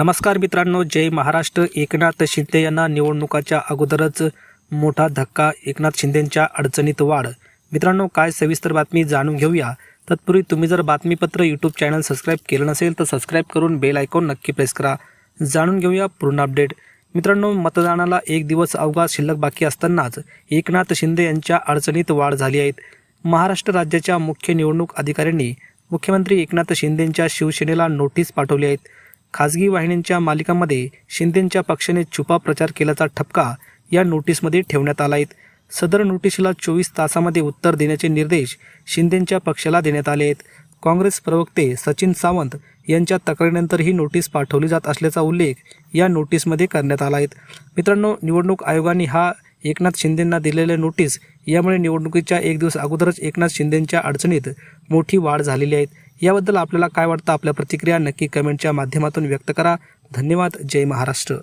नमस्कार मित्रांनो जय महाराष्ट्र. एकनाथ शिंदे यांना निवडणुकाच्या अगोदरच मोठा धक्का एकनाथ शिंदेंच्या अडचणीत वाढ. मित्रांनो काय सविस्तर बातमी जाणून घेऊया. तत्पूर्वी तुम्ही जर बातमीपत्र यूट्यूब चॅनल सबस्क्राईब केलं नसेल तर सबस्क्राईब करून बेल आयकॉन नक्की प्रेस करा. जाणून घेऊया पूर्ण अपडेट मित्रांनो मतदानाला एक दिवस अवघा शिल्लक बाकी असतानाच एकनाथ शिंदे यांच्या अडचणीत वाढ झाली आहेत महाराष्ट्र राज्याच्या मुख्य निवडणूक अधिकाऱ्यांनी मुख्यमंत्री एकनाथ शिंदेंच्या शिवसेनेला नोटीस पाठवली आहेत खाजगी वाहिन्यांच्या मालिकांमध्ये शिंदेंच्या पक्षाने छुपा प्रचार केल्याचा ठपका या नोटीसमध्ये ठेवण्यात आला आहे. सदर नोटीसला चोवीस तासामध्ये उत्तर देण्याचे निर्देश शिंदेंच्या पक्षाला देण्यात आले आहेत. काँग्रेस प्रवक्ते सचिन सावंत यांच्या तक्रारीनंतर ही नोटीस पाठवली जात असल्याचा उल्लेख या नोटीसमध्ये करण्यात आला आहे. मित्रांनो निवडणूक आयोगाने हा एकनाथ शिंदेंना दिलेल्या नोटीस यामुळे निवडणुकीच्या एक दिवस अगोदरच एकनाथ शिंदेंच्या अडचणीत मोठी वाढ झालेली आहे. याबद्दल आपल्याला काय वाटतं? आपल्या प्रतिक्रिया नक्की कमेंटच्या माध्यमातून व्यक्त करा. धन्यवाद. जय महाराष्ट्र.